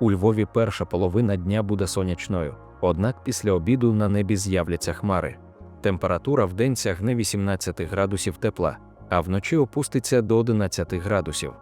У Львові перша половина дня буде сонячною, однак після обіду на небі з'являться хмари. Температура в день сягне 18 градусів тепла, а вночі опуститься до 11 градусів.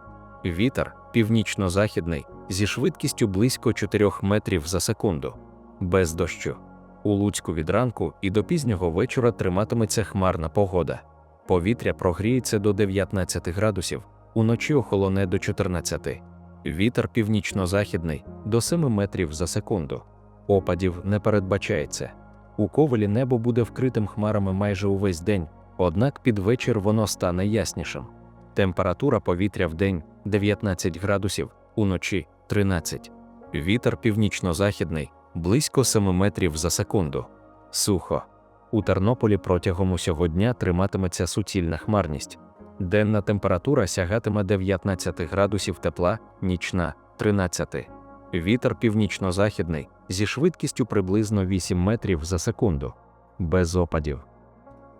Вітер північно-західний зі швидкістю близько 4 метрів за секунду, без дощу. У Луцьку від ранку і до пізнього вечора триматиметься хмарна погода. Повітря прогріється до 19 градусів, уночі охолоне до 14. Вітер північно-західний до 7 метрів за секунду. Опадів не передбачається. У ковелі небо буде вкритим хмарами майже увесь день, однак під вечір воно стане яснішим. Температура повітря в день 19 градусів, уночі 13. Вітер північно-західний близько 7 метрів за секунду. Сухо. У Тернополі протягом усього дня триматиметься суцільна хмарність. Денна температура сягатиме 19 градусів тепла, нічна 13. Вітер північно-західний зі швидкістю приблизно 8 метрів за секунду. Без опадів.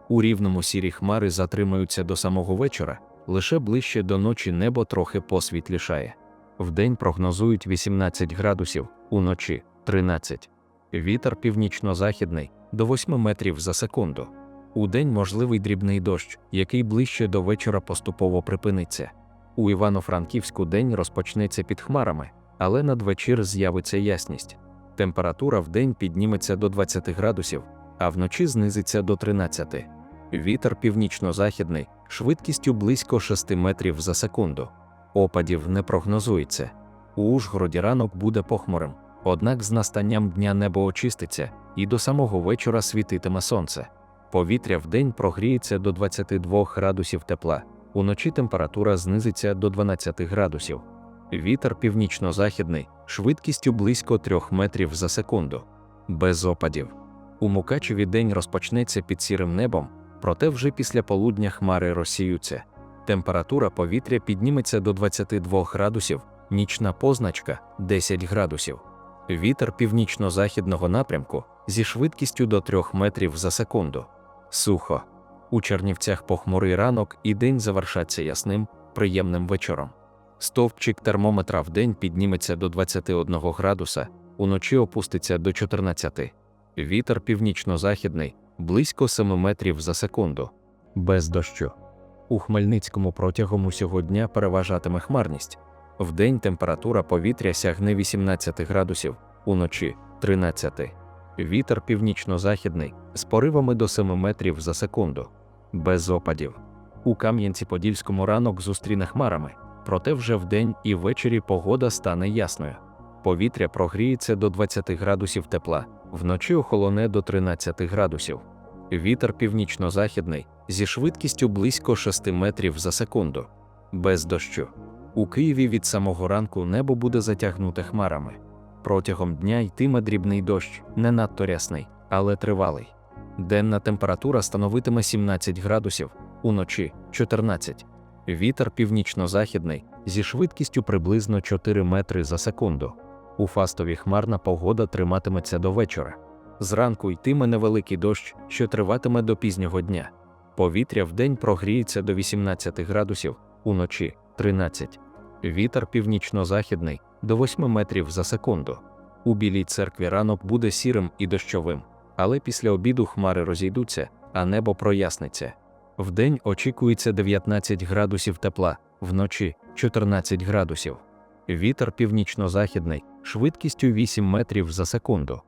У рівному сірі хмари затримаються до самого вечора, лише ближче до ночі небо трохи посвітлішає. Вдень прогнозують 18 градусів, уночі 13. Вітер північно-західний до 8 метрів за секунду. Удень можливий дрібний дощ, який ближче до вечора поступово припиниться. У Івано-Франківську день розпочнеться під хмарами, але надвечір з'явиться ясність. Температура в день підніметься до 20 градусів, а вночі знизиться до 13. Вітер північно-західний швидкістю близько 6 метрів за секунду. Опадів не прогнозується. У Ужгороді ранок буде похмурим, однак з настанням дня небо очиститься, і до самого вечора світитиме сонце. Повітря в день прогріється до 22 градусів тепла, уночі температура знизиться до 12 градусів. Вітер північно-західний швидкістю близько 3 метрів за секунду. Без опадів. У Мукачеві день розпочнеться під сірим небом, проте вже після полудня хмари розсіються. Температура повітря підніметься до 22 градусів, нічна позначка 10 градусів. Вітер північно-західного напрямку зі швидкістю до 3 метрів за секунду. Сухо. У Чернівцях похмурий ранок і день завершаться ясним, приємним вечором. Стовпчик термометра в день підніметься до 21 градуса, уночі опуститься до 14. Вітер північно-західний близько 7 метрів за секунду. Без дощу. У Хмельницькому протягом усього дня переважатиме хмарність. Вдень температура повітря сягне 18 градусів, уночі 13. Вітер північно-західний з поривами до 7 метрів за секунду. Без опадів. У Кам'янці-Подільському ранок зустріне хмарами, проте вже вдень і ввечері погода стане ясною. Повітря прогріється до 20 градусів тепла, вночі охолоне до 13 градусів. Вітер північно-західний зі швидкістю близько 6 метрів за секунду. Без дощу. У Києві від самого ранку небо буде затягнуте хмарами. Протягом дня йтиме дрібний дощ, не надто рясний, але тривалий. Денна температура становитиме 17 градусів, уночі 14. Вітер північно-західний зі швидкістю приблизно 4 метри за секунду. У фастові хмарна погода триматиметься до вечора. Зранку йтиме невеликий дощ, що триватиме до пізнього дня. Повітря вдень прогріється до 18 градусів, уночі 13. Вітер північно-західний до 8 метрів за секунду. У білій церкві ранок буде сірим і дощовим, але після обіду хмари розійдуться, а небо проясниться. Вдень очікується 19 градусів тепла, вночі 14 градусів. Вітер північно-західний швидкістю 8 метрів за секунду.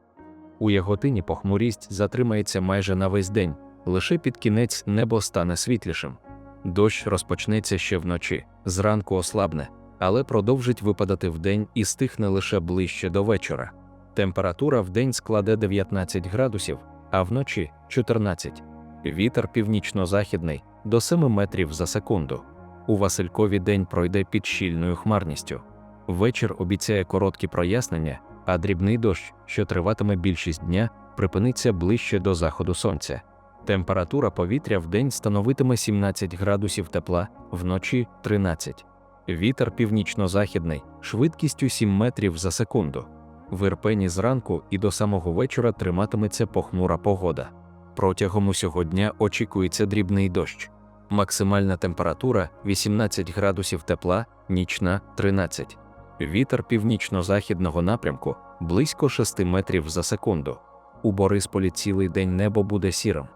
У Яготині похмурість затримається майже на весь день, лише під кінець небо стане світлішим. Дощ розпочнеться ще вночі, зранку ослабне, але продовжить випадати вдень і стихне лише ближче до вечора. Температура вдень складе 19 градусів, а вночі 14. Вітер північно-західний до 7 метрів за секунду. У Василькові день пройде під щільною хмарністю. Вечір обіцяє короткі прояснення, а дрібний дощ, що триватиме більшість дня, припиниться ближче до заходу сонця. Температура повітря в день становитиме 17 градусів тепла, вночі 13. Вітер північно-західний, швидкістю 7 метрів за секунду. В Ірпені зранку і до самого вечора триматиметься похмура погода. Протягом усього дня очікується дрібний дощ. Максимальна температура 18 градусів тепла, нічна 13. Вітер північно-західного напрямку близько 6 метрів за секунду. У Борисполі цілий день небо буде сірим.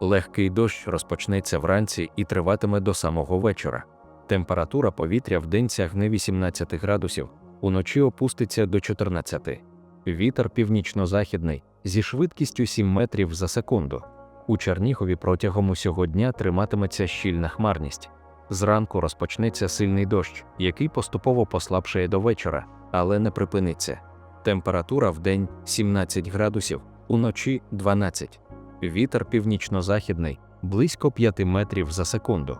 Легкий дощ розпочнеться вранці і триватиме до самого вечора. Температура повітря в день сягне 18 градусів, уночі опуститься до 14. Вітер північно-західний зі швидкістю 7 метрів за секунду. У Чернігові протягом усього дня триматиметься щільна хмарність. Зранку розпочнеться сильний дощ, який поступово послабшає до вечора, але не припиниться. Температура в день 17 градусів, уночі 12. Вітер північно-західний близько 5 метрів за секунду.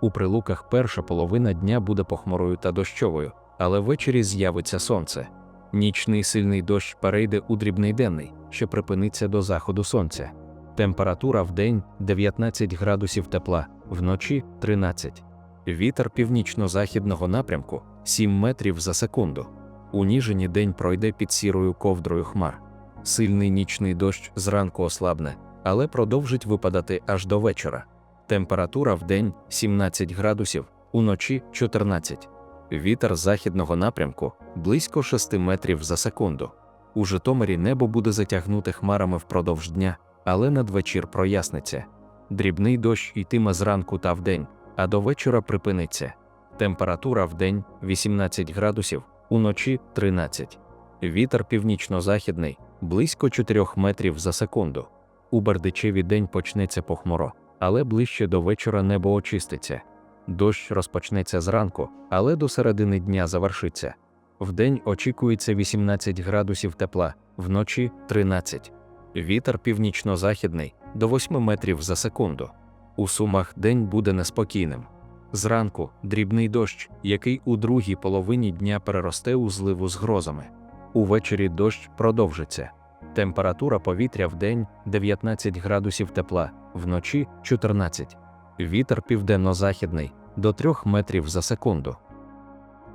У прилуках перша половина дня буде похмурою та дощовою, але ввечері з'явиться сонце. Нічний сильний дощ перейде у дрібний денний, що припиниться до заходу сонця. Температура в день 19 градусів тепла, вночі 13. Вітер північно-західного напрямку 7 метрів за секунду. У Ніжині день пройде під сірою ковдрою хмар. Сильний нічний дощ зранку ослабне, але продовжить випадати аж до вечора. Температура в день 17 градусів, уночі 14. Вітер західного напрямку близько 6 метрів за секунду. У Житомирі небо буде затягнуте хмарами впродовж дня, але надвечір проясниться. Дрібний дощ йтиме зранку та вдень, а до вечора припиниться. Температура в день 18 градусів, уночі 13. Вітер північно-західний близько 4 метрів за секунду. У Бердичеві день почнеться похмуро, але ближче до вечора небо очиститься. Дощ розпочнеться зранку, але до середини дня завершиться. Вдень очікується 18 градусів тепла, вночі 13. Вітер північно-західний до 8 метрів за секунду. У сумах день буде неспокійним. Зранку дрібний дощ, який у другій половині дня переросте у зливу з грозами. Увечері дощ продовжиться. Температура повітря в день 19 градусів тепла, вночі 14. Вітер південно-західний до 3 метрів за секунду.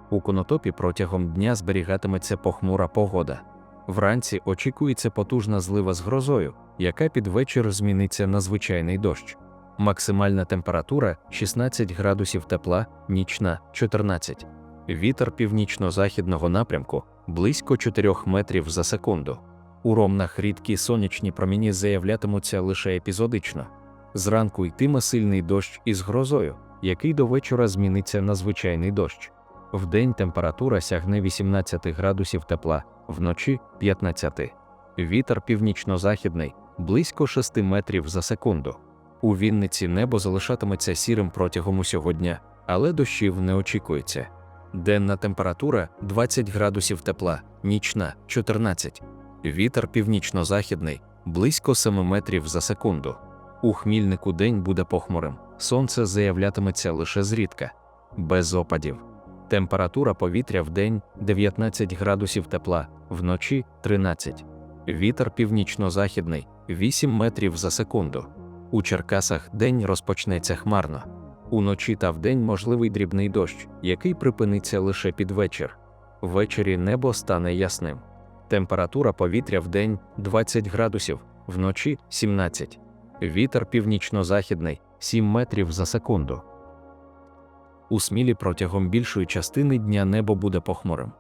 У конотопі протягом дня зберігатиметься похмура погода. Вранці очікується потужна злива з грозою, яка під вечір зміниться на звичайний дощ. Максимальна температура 16 градусів тепла, нічна 14. Вітер північно-західного напрямку близько 4 метрів за секунду. У ромнах рідкі сонячні проміні заявлятимуться лише епізодично. Зранку йтиме сильний дощ із грозою, який до вечора зміниться на звичайний дощ. Вдень температура сягне 18 градусів тепла, вночі 15. Вітер північно-західний близько 6 метрів за секунду. У Вінниці небо залишатиметься сірим протягом усього дня, але дощів не очікується. Денна температура 20 градусів тепла, нічна 14. Вітер північно-західний близько 7 метрів за секунду. У хмільнику день буде похмурим, сонце заявлятиметься лише зрідка, без опадів. Температура повітря в день 19 градусів тепла, вночі 13. Вітер північно-західний 8 метрів за секунду. У Черкасах день розпочнеться хмарно. Уночі та вдень можливий дрібний дощ, який припиниться лише під вечір. Ввечері небо стане ясним. Температура повітря в день 20 градусів, вночі 17. Вітер північно-західний 7 метрів за секунду. У смілі протягом більшої частини дня небо буде похмурим.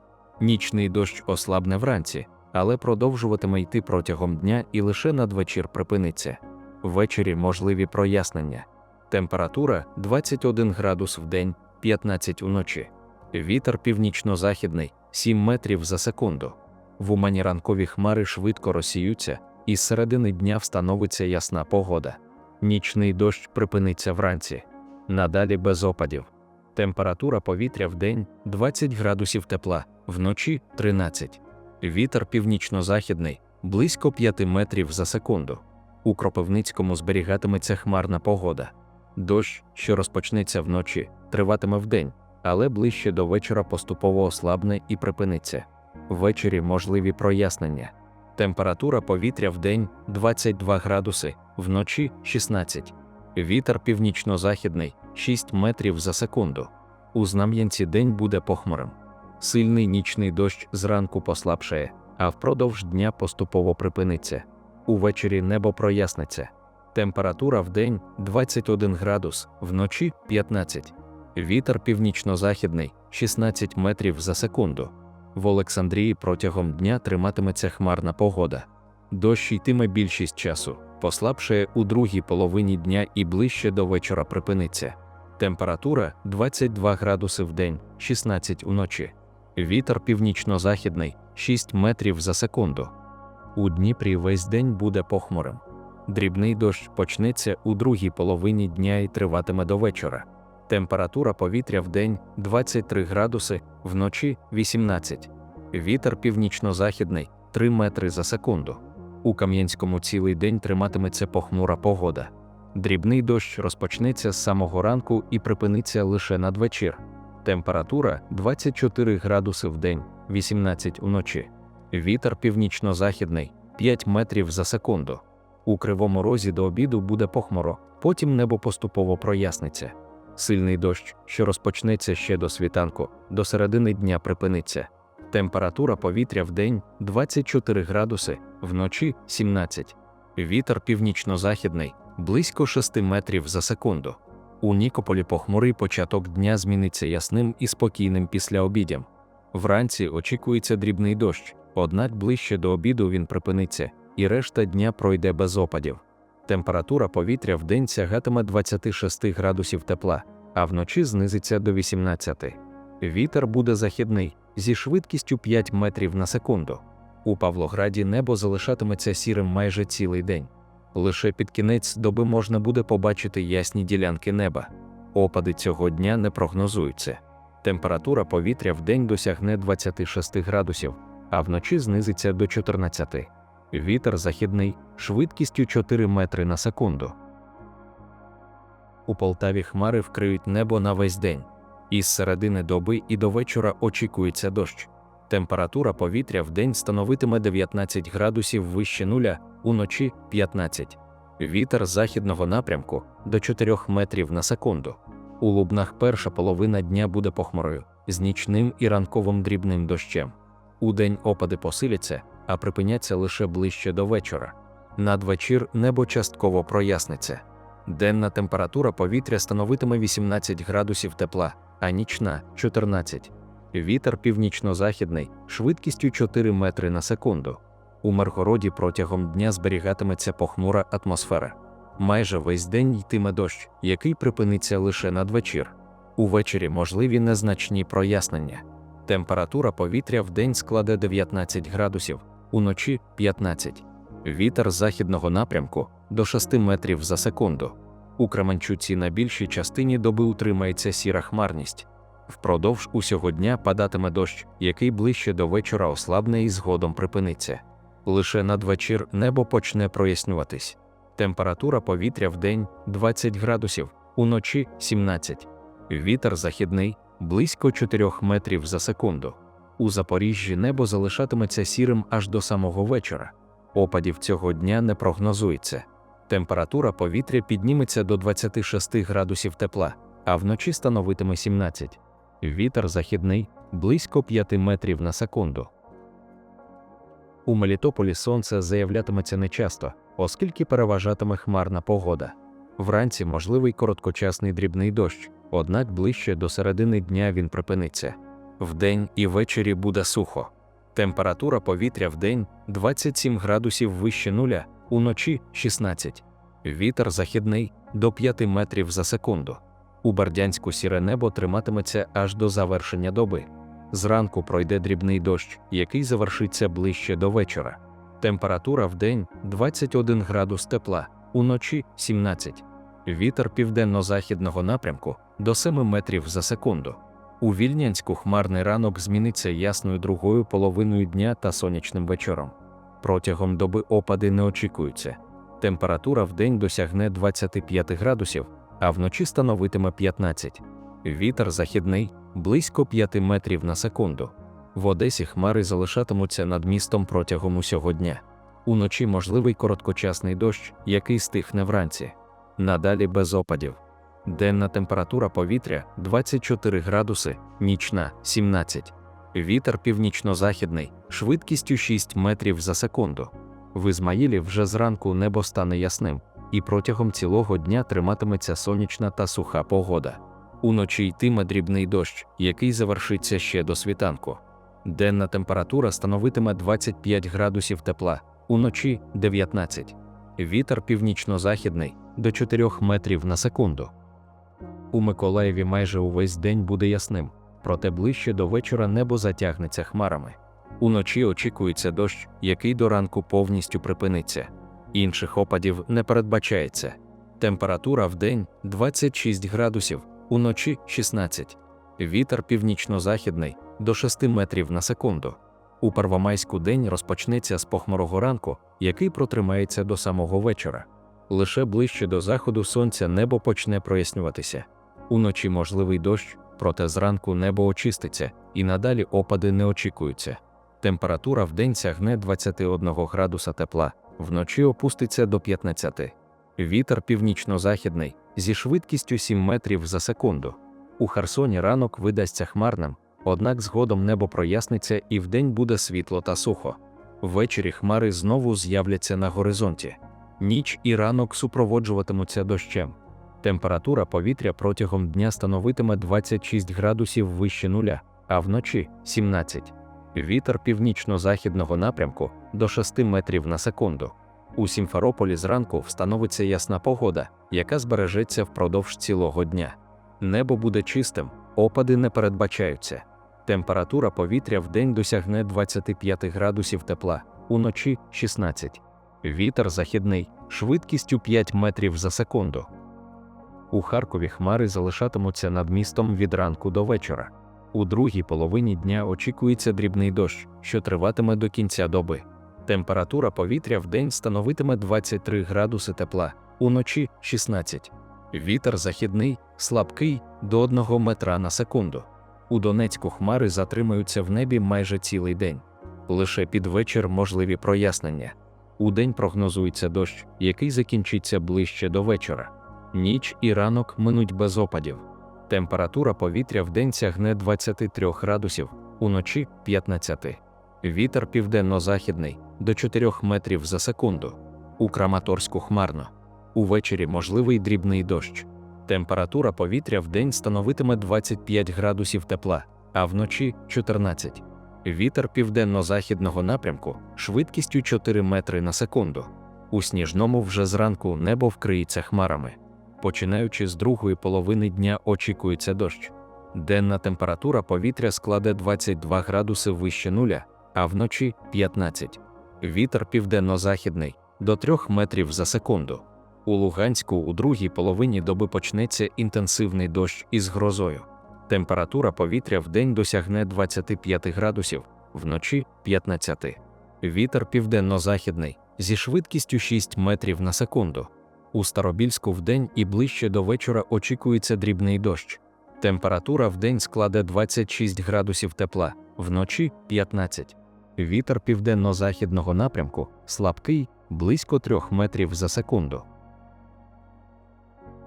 Нічний дощ ослабне вранці, але продовжуватиме йти протягом дня і лише надвечір припиниться. Ввечері можливі прояснення. Температура 21 градус в день, 15 уночі. Вітер північно-західний 7 метрів за секунду. В умані ранкові хмари швидко розсіються, і з середини дня встановиться ясна погода. Нічний дощ припиниться вранці. Надалі без опадів. Температура повітря в день 20 градусів тепла, вночі 13. Вітер північно-західний близько 5 метрів за секунду. У Кропивницькому зберігатиметься хмарна погода. Дощ, що розпочнеться вночі, триватиме вдень, але ближче до вечора поступово ослабне і припиниться. Ввечері можливі прояснення. Температура повітря в день 22 градуси, вночі 16. Вітер північно-західний 6 метрів за секунду. У Знам'янці день буде похмурим. Сильний нічний дощ зранку послабшає, а впродовж дня поступово припиниться. Увечері небо проясниться. Температура в день 21 градус, вночі 15. Вітер північно-західний 16 метрів за секунду. В Олександрії протягом дня триматиметься хмарна погода. Дощ йтиме більшість часу, послабшає у другій половині дня і ближче до вечора припиниться. Температура 22 градуси в день, 16 уночі. Вітер північно-західний 6 метрів за секунду. У Дніпрі весь день буде похмурим. Дрібний дощ почнеться у другій половині дня і триватиме до вечора. Температура повітря в день 23 градуси, вночі 18. Вітер північно-західний 3 метри за секунду. У Кам'янському цілий день триматиметься похмура погода. Дрібний дощ розпочнеться з самого ранку і припиниться лише надвечір. Температура 24 градуси в день, 18 уночі. Вітер північно-західний 5 метрів за секунду. У кривому розі до обіду буде похмуро, потім небо поступово проясниться. Сильний дощ, що розпочнеться ще до світанку, до середини дня припиниться. Температура повітря в день 24 градуси, вночі 17. Вітер північно-західний близько 6 метрів за секунду. У Нікополі похмурий початок дня зміниться ясним і спокійним після обідям. Вранці очікується дрібний дощ, однак ближче до обіду він припиниться, і решта дня пройде без опадів. Температура повітря в день сягатиме 26 градусів тепла, а вночі знизиться до 18. Вітер буде західний зі швидкістю 5 метрів на секунду. У Павлограді небо залишатиметься сірим майже цілий день. Лише під кінець доби можна буде побачити ясні ділянки неба. Опади цього дня не прогнозуються. Температура повітря в день досягне 26 градусів, а вночі знизиться до 14. Вітер західний швидкістю 4 метри на секунду. У Полтаві хмари вкриють небо на весь день. Із середини доби і до вечора очікується дощ. Температура повітря в день становитиме 19 градусів вище нуля, уночі 15. Вітер західного напрямку до 4 метрів на секунду. У Лубнах перша половина дня буде похмурою, з нічним і ранковим дрібним дощем. Удень опади посиляться, а припиняться лише ближче до вечора. Надвечір небо частково проясниться. Денна температура повітря становитиме 18 градусів тепла, а нічна 14. Вітер північно-західний швидкістю 4 метри на секунду. У Маргороді протягом дня зберігатиметься похмура атмосфера. Майже весь день йтиме дощ, який припиниться лише надвечір. Увечері можливі незначні прояснення. Температура повітря в день складе 19 градусів, уночі 15. Вітер західного напрямку до 6 метрів за секунду. У Кременчуці на більшій частині доби утримається сіра хмарність. Впродовж усього дня падатиме дощ, який ближче до вечора ослабне і згодом припиниться. Лише надвечір небо почне прояснюватись. Температура повітря в день 20 градусів, уночі 17. Вітер західний близько 4 метрів за секунду. У Запоріжжі небо залишатиметься сірим аж до самого вечора. Опадів цього дня не прогнозується. Температура повітря підніметься до 26 градусів тепла, а вночі становитиме 17. Вітер західний близько 5 метрів на секунду. У Мелітополі сонце заявлятиметься нечасто, оскільки переважатиме хмарна погода. Вранці можливий короткочасний дрібний дощ, однак ближче до середини дня він припиниться. Вдень і ввечері буде сухо. Температура повітря в день 27 градусів вище нуля, уночі 16. Вітер західний до 5 метрів за секунду. У Бердянську сіре небо триматиметься аж до завершення доби. Зранку пройде дрібний дощ, який завершиться ближче до вечора. Температура в день 21 градус тепла, уночі 17. Вітер південно-західного напрямку до 7 метрів за секунду. У Вільнянську хмарний ранок зміниться ясною другою половиною дня та сонячним вечором. Протягом доби опади не очікуються. Температура в день досягне 25 градусів, а вночі становитиме 15. Вітер західний близько 5 метрів на секунду. В Одесі хмари залишатимуться над містом протягом усього дня. Уночі можливий короткочасний дощ, який стихне вранці. Надалі без опадів. Денна температура повітря 24 градуси, нічна 17. Вітер північно-західний, швидкістю 6 метрів за секунду. В Ізмаїлі вже зранку небо стане ясним, і протягом цілого дня триматиметься сонячна та суха погода. Уночі йтиме дрібний дощ, який завершиться ще до світанку. Денна температура становитиме 25 градусів тепла, уночі 19. Вітер північно-західний до 4 метрів на секунду. У Миколаєві майже увесь день буде ясним, проте ближче до вечора небо затягнеться хмарами. Уночі очікується дощ, який до ранку повністю припиниться. Інших опадів не передбачається. Температура в день 26 градусів, уночі 16. Вітер північно-західний до 6 метрів на секунду. У Первомайську день розпочнеться з похмурого ранку, який протримається до самого вечора. Лише ближче до заходу сонця небо почне прояснюватися. Уночі можливий дощ, проте зранку небо очиститься, і надалі опади не очікуються. Температура вдень сягне 21 градуса тепла, вночі опуститься до 15. Вітер північно-західний зі швидкістю 7 метрів за секунду. У Херсоні ранок видасться хмарним, однак згодом небо проясниться і вдень буде світло та сухо. Ввечері хмари знову з'являться на горизонті. Ніч і ранок супроводжуватимуться дощем. Температура повітря протягом дня становитиме 26 градусів вище нуля, а вночі 17. Вітер північно-західного напрямку до 6 метрів на секунду. У Сімферополі зранку встановиться ясна погода, яка збережеться впродовж цілого дня. Небо буде чистим, опади не передбачаються. Температура повітря в день досягне 25 градусів тепла, уночі 16. Вітер західний, швидкістю 5 метрів за секунду. У Харкові хмари залишатимуться над містом від ранку до вечора. У другій половині дня очікується дрібний дощ, що триватиме до кінця доби. Температура повітря в день становитиме 23 градуси тепла, уночі 16. Вітер західний, слабкий до 1 метра на секунду. У Донецьку хмари затримаються в небі майже цілий день. Лише під вечір можливі прояснення. Удень прогнозується дощ, який закінчиться ближче до вечора. Ніч і ранок минуть без опадів. Температура повітря вдень сягне 23 градусів, уночі 15. Вітер південно-західний до 4 метрів за секунду. У Краматорську хмарно. Увечері можливий дрібний дощ. Температура повітря вдень становитиме 25 градусів тепла, а вночі 14. Вітер південно-західного напрямку швидкістю 4 метри на секунду. У сніжному вже зранку небо вкриється хмарами. Починаючи з другої половини дня очікується дощ. Денна температура повітря складе 22 градуси вище нуля, а вночі 15. Вітер південно-західний до 3 метрів за секунду. У Луганську у другій половині доби почнеться інтенсивний дощ із грозою. Температура повітря в день досягне 25 градусів, вночі 15. Вітер південно-західний зі швидкістю 6 метрів на секунду. У Старобільську вдень і ближче до вечора очікується дрібний дощ. Температура вдень складе 26 градусів тепла, вночі 15. Вітер південно-західного напрямку слабкий близько 3 метрів за секунду.